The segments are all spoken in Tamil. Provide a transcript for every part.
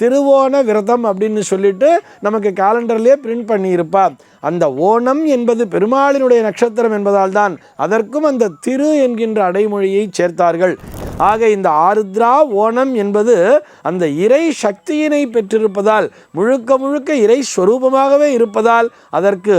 திருவோண விரதம் அப்படின்னு சொல்லிட்டு நமக்கு காலண்டர்லேயே பிரிண்ட் பண்ணியிருப்பா அந்த ஓணம் என்பது பெருமாளினுடைய நட்சத்திரம் என்பதால் தான் அதற்கும் அந்த திரு என்கின்ற அடைமொழியை சேர்த்தார்கள். ஆக இந்த ஆருத்ரா ஓணம் என்பது அந்த இறை சக்தியினை பெற்றிருப்பதால் முழுக்க முழுக்க இறை ஸ்வரூபமாகவே இருப்பதால் அதற்கு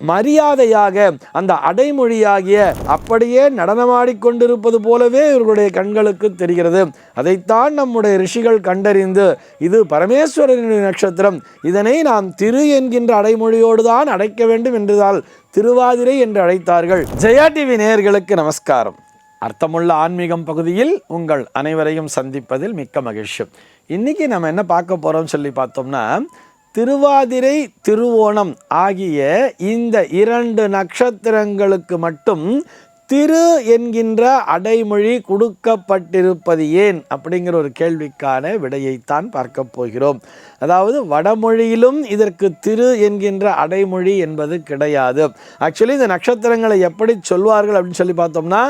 மரியாதையாக அந்த அடைமொழியாகிய அப்படியே நடனமாடிக்கொண்டிருப்பது போலவே இவர்களுடைய கண்களுக்கு தெரிகிறது. அதைத்தான் நம்முடைய ரிஷிகள் கண்டறிந்து இது பரமேஸ்வரனுடைய நட்சத்திரம் இதனை நாம் திரு என்கின்ற அடைமொழியோடு தான் அடைக்க வேண்டும் என்றதால் திருவாதிரை என்று அழைத்தார்கள். ஜெயா டிவி நேயர்களுக்கு நமஸ்காரம். அர்த்தமுள்ள ஆன்மீகம் பகுதியில் உங்கள் அனைவரையும் சந்திப்பதில் மிக்க மகிழ்ச்சி. இன்னைக்கு நம்ம என்ன பார்க்க போகிறோம்னு சொல்லி பார்த்தோம்னா திருவாதிரை திருவோணம் ஆகிய இந்த இரண்டு நட்சத்திரங்களுக்கு மட்டும் திரு என்கின்ற அடைமொழி கொடுக்கப்பட்டிருப்பது ஏன் அப்படிங்கிற ஒரு கேள்விக்கான விடையைத்தான் பார்க்க போகிறோம். அதாவது வடமொழியிலும் இதற்கு திரு என்கின்ற அடைமொழி என்பது கிடையாது. ஆக்சுவலி இந்த நட்சத்திரங்களை எப்படி சொல்வார்கள் அப்படின்னு சொல்லி பார்த்தோம்னா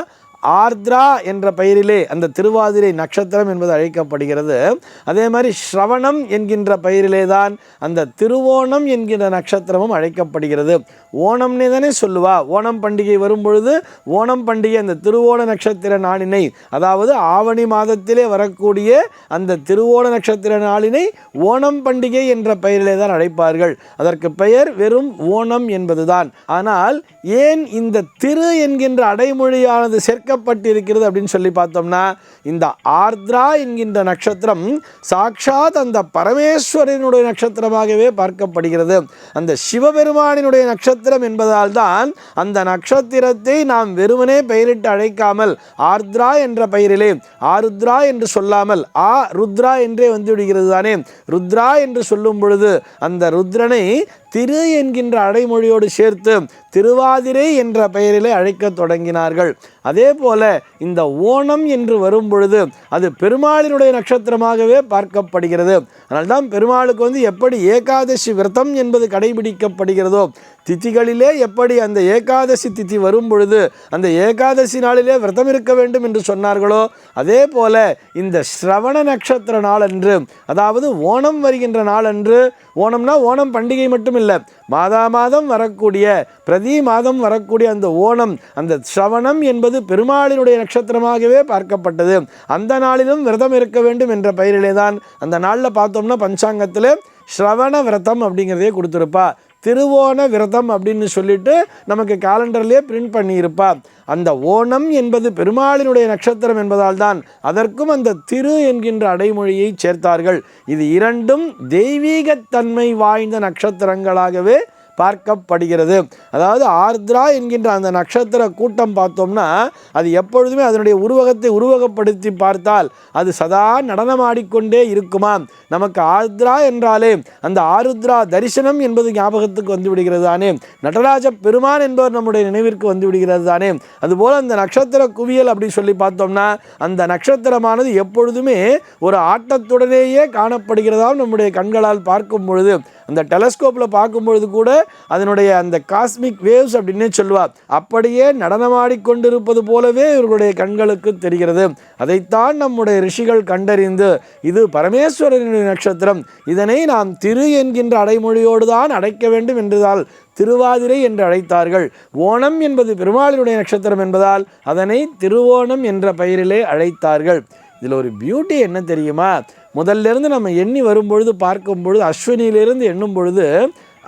ஆர்த்ரா என்ற பெயரிலே அந்த திருவாதிரை நட்சத்திரம் என்பது அழைக்கப்படுகிறது. அதே மாதிரி ஸ்ரவணம் என்கின்ற பெயரிலே தான் அந்த திருவோணம் என்கின்ற நட்சத்திரமும் அழைக்கப்படுகிறது. ஓணம்னே தானே சொல்லுவா. ஓணம் பண்டிகை வரும்பொழுது ஓணம் பண்டிகை அந்த திருவோண நட்சத்திர நாளினை அதாவது ஆவணி மாதத்திலே வரக்கூடிய அந்த திருவோண நட்சத்திர நாளினை ஓணம் பண்டிகை என்ற பெயரிலே தான் அழைப்பார்கள். அதற்கு பெயர் வெறும் ஓணம் என்பதுதான். ஆனால் ஏன் இந்த திரு என்கின்ற அடைமொழியானது சேர்க்கப்பட்டிருக்கிறது அப்படின்னு சொல்லி பார்த்தோம்னா இந்த ஆர்த்ரா என்கின்ற நட்சத்திரம் சாட்சாத் அந்த பரமேஸ்வரனுடைய நட்சத்திரமாகவே பார்க்கப்படுகிறது. அந்த சிவபெருமானினுடைய நட்சத்திரம் என்பதால் தான் அந்த நட்சத்திரத்தை நாம் வெறுமனே பெயரிட்டு அழைக்காமல் ஆர்த்ரா என்ற பெயரிலே ஆருத்ரா என்று சொல்லாமல் ஆ ருத்ரா என்றே வந்து விடுகிறது தானே. ருத்ரா என்று சொல்லும் பொழுது அந்த ருத்ரனை திரு என்கின்ற அடைமொழியோடு சேர்த்து திருவாதிரை என்ற பெயரிலே அழைக்கத் தொடங்கினார்கள். அதே போல இந்த ஓணம் என்று வரும் பொழுது அது பெருமாளினுடைய நட்சத்திரமாகவே பார்க்கப்படுகிறது. அதனால்தான் பெருமாளுக்கு வந்து எப்படி ஏகாதசி விரதம் என்பது கடைபிடிக்கப்படுகிறதோ திதிகளிலே எப்படி அந்த ஏகாதசி திதி வரும் பொழுது அந்த ஏகாதசி நாளிலே விரதம் இருக்க வேண்டும் என்று சொன்னார்களோ அதே போல இந்த ஸ்ரவண நட்சத்திர நாளன்று அதாவது ஓணம் வருகின்ற நாளன்று ஓணம்னா ஓணம் பண்டிகை மட்டும் இல்லை மாதா மாதம் வரக்கூடிய பிரதி மாதம் வரக்கூடிய அந்த ஓணம் அந்த ஸ்ரவணம் என்பது பெருமாளினுடைய நட்சத்திரமாகவே பார்க்கப்பட்டது. அந்த நாளிலும் விரதம் இருக்க வேண்டும் என்ற பெயரிலே தான் அந்த நாளில் பார்த்தோம்னா பஞ்சாங்கத்தில் ஸ்ரவண விரதம் அப்படிங்கிறதே கொடுத்துருப்பா. திருவோண விரதம் அப்படின்னு சொல்லிட்டு நமக்கு காலண்டர்லேயே பிரிண்ட் பண்ணியிருப்பா அந்த ஓணம் என்பது பெருமாளினுடைய நட்சத்திரம் என்பதால் தான் அதற்கும் அந்த திரு என்கின்ற அடைமொழியை சேர்த்தார்கள். இது இரண்டும் தெய்வீகத்தன்மை வாய்ந்த நட்சத்திரங்களாகவே பார்க்கப்படுகிறது. அதாவது ஆர்திரா என்கின்ற அந்த நட்சத்திர கூட்டம் பார்த்தோம்னா அது எப்பொழுதுமே அதனுடைய உருவகத்தை உருவகப்படுத்தி பார்த்தால் அது சதா நடனமாடிக்கொண்டே இருக்குமாம் நமக்கு ஆர்திரா என்றாலே அந்த ஆருத்ரா தரிசனம் என்பது ஞாபகத்துக்கு வந்து விடுகிறது தானே? நடராஜ பெருமான் என்பவர் நம்முடைய நினைவிற்கு வந்துவிடுகிறது தானே? அதுபோல் அந்த நட்சத்திர குவியல் அப்படி சொல்லி பார்த்தோம்னா அந்த நட்சத்திரமானது எப்பொழுதுமே ஒரு ஆட்டத்துடனேயே காணப்படுகிறதாம் நம்முடைய கண்களால் பார்க்கும் பொழுது. அந்த டெலஸ்கோப்பில் பார்க்கும்பொழுது கூட அதனுடைய அந்த காஸ்மிக் வேவ்ஸ் அப்படின்னே சொல்லுவார் அப்படியே நடனமாடிக்கொண்டிருப்பது போலவே இவர்களுடைய கண்களுக்கு தெரிகிறது. அதைத்தான் நம்முடைய ரிஷிகள் கண்டறிந்து இது பரமேஸ்வரனுடைய நட்சத்திரம். இதனை நாம் திரு என்கின்ற அடைமொழியோடு தான் அடைக்க வேண்டும் என்றதால் திருவாதிரை என்று அழைத்தார்கள். ஓணம் என்பது பெருமாளினுடைய நட்சத்திரம் என்பதால் அதனை திருவோணம் என்ற பெயரிலே அழைத்தார்கள். இதில் ஒரு பியூட்டி என்ன தெரியுமா? முதல்லேருந்து நம்ம எண்ணி வரும்பொழுது பார்க்கும் பொழுது அஸ்வினியிலிருந்து எண்ணும் பொழுது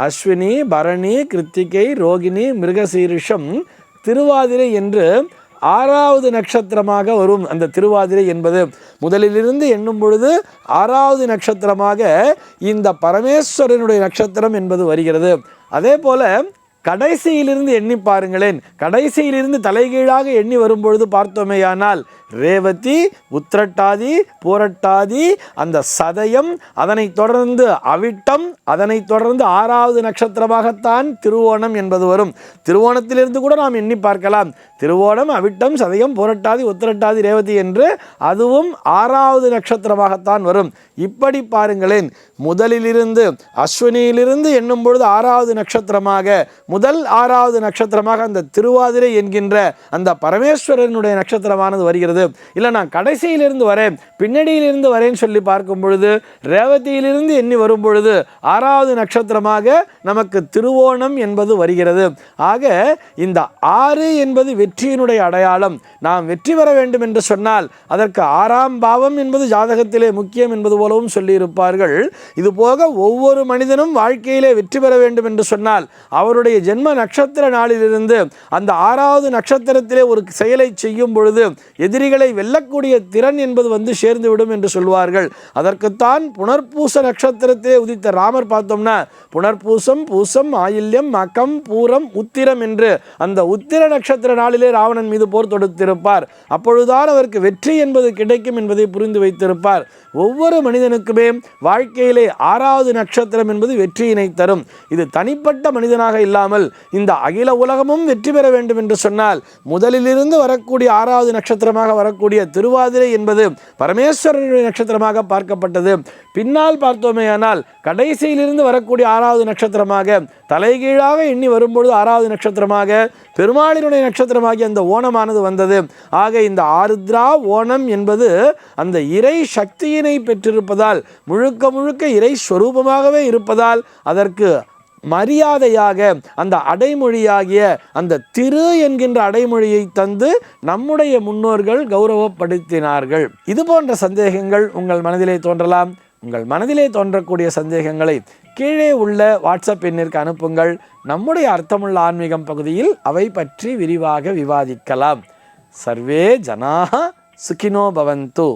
அஸ்வினி பரணி கிருத்திகை ரோகிணி மிருகசீரிஷம் திருவாதிரை என்று ஆறாவது நட்சத்திரமாக வரும். அந்த திருவாதிரை என்பது முதலிலிருந்து எண்ணும் பொழுது ஆறாவது நட்சத்திரமாக இந்த பரமேஸ்வரனுடைய நட்சத்திரம் என்பது வருகிறது. அதே போல் கடைசியிலிருந்து எண்ணி பாருங்களேன். கடைசியிலிருந்து தலைகீழாக எண்ணி வரும்பொழுது பார்த்தோமேயானால் ரேவதி உத்திரட்டாதி பூரட்டாதி அந்த சதயம் அதனைத் தொடர்ந்து அவிட்டம் அதனைத் தொடர்ந்து ஆறாவது நட்சத்திரமாகத்தான் திருவோணம் என்பது வரும். திருவோணத்திலிருந்து கூட நாம் எண்ணி பார்க்கலாம். திருவோணம் அவிட்டம் சதயம் பூரட்டாதி உத்திரட்டாதி ரேவதி என்று அதுவும் ஆறாவது நட்சத்திரமாகத்தான் வரும். இப்படி பாருங்களேன். முதலிலிருந்து அஸ்வினியிலிருந்து எண்ணும் பொழுது ஆறாவது நட்சத்திரமாக முதல் ஆறாவது நட்சத்திரமாக அந்த திருவாதிரை என்கின்ற அந்த பரமேஸ்வரனுடைய நட்சத்திரமானது வருகிறது. இல்லை நான் கடைசியிலிருந்து வரேன் பின்னணியிலிருந்து வரேன்னு சொல்லி பார்க்கும் பொழுது ரேவதியிலிருந்து எண்ணி வரும் பொழுது ஆறாவது நட்சத்திரமாக நமக்கு திருவோணம் என்பது வருகிறது. ஆக இந்த ஆறு என்பது வெற்றியினுடைய அடையாளம். நாம் வெற்றி பெற வேண்டும் என்று சொன்னால் அதற்கு ஆறாம் பாவம் என்பது ஜாதகத்திலே முக்கியம் என்பது போலவும் சொல்லியிருப்பார்கள். இதுபோக ஒவ்வொரு மனிதனும் வாழ்க்கையிலே வெற்றி பெற வேண்டும் என்று சொன்னால் அவருடைய ஜென்ம நட்சத்திர நாளிலிருந்து அந்த ஆறாவது நட்சத்திரத்திலே ஒரு செயலை செய்யும் பொழுது எதிரிகளை வெல்லக்கூடிய திறன் என்பது வந்து சேர்ந்துவிடும் என்று சொல்வார்கள். அதற்குத்தான் புனர்பூச நட்சத்திரத்திலே உதித்த ராமர் பார்த்தோம்னா புனர்பூசம் பூசம் ஆயில்யம் மகம் பூரம் உத்திரம் என்று அந்த உத்திர நட்சத்திர நாளிலே ராவணன் மீது போர் தொடுத்திருப்பார். அப்பொழுதுதான் அவருக்கு வெற்றி என்பது கிடைக்கும் என்பதை புரிந்து வைத்திருப்பார். ஒவ்வொரு மனிதனுக்குமே வாழ்க்கையிலே ஆறாவது நட்சத்திரம் என்பது வெற்றியினை தரும். இது தனிப்பட்ட மனிதனாக இல்லாமல் இந்த அகில உலகமும் வெற்றி பெற வேண்டும் என்று சொன்னால் முதலிலிருந்து வரக்கூடிய ஆறாவது நட்சத்திரமாக வரக்கூடிய திருவாதிரை என்பது பரமேஸ்வரனுடைய நட்சத்திரமாக பார்க்கப்பட்டது. பின்னால் பார்த்தோமேயானால் கடைசியிலிருந்து வரக்கூடிய ஆறாவது நட்சத்திரமாக தலைகீழாக எண்ணி வரும்பொழுது ஆறாவது நட்சத்திரமாக பெருமாளினுடைய நட்சத்திரமாகி அந்த ஓணமானது வந்தது. ஆக இந்த ஆருத்ரா ஓணம் என்பது அந்த இறை சக்தியினை பெற்றிருப்பதால் முழுக்க முழுக்க இறை ஸ்வரூபமாகவே இருப்பதால் அதற்கு மரியாதையாக அந்த அடைமொழியாகிய அந்த திரு என்கின்ற அடைமொழியை தந்து நம்முடைய முன்னோர்கள் கௌரவப்படுத்தினார்கள். இது போன்ற சந்தேகங்கள் உங்கள் மனதிலே தோன்றலாம். உங்கள் மனதிலே தோன்றக்கூடிய சந்தேகங்களை கீழே உள்ள வாட்ஸ்அப் எண்ணிற்கு அனுப்புங்கள். நம்முடைய அர்த்தமுள்ள ஆன்மீகம் பகுதியில் அவை பற்றி விரிவாக விவாதிக்கலாம். சர்வே ஜனாக சுகினோ பவந்து.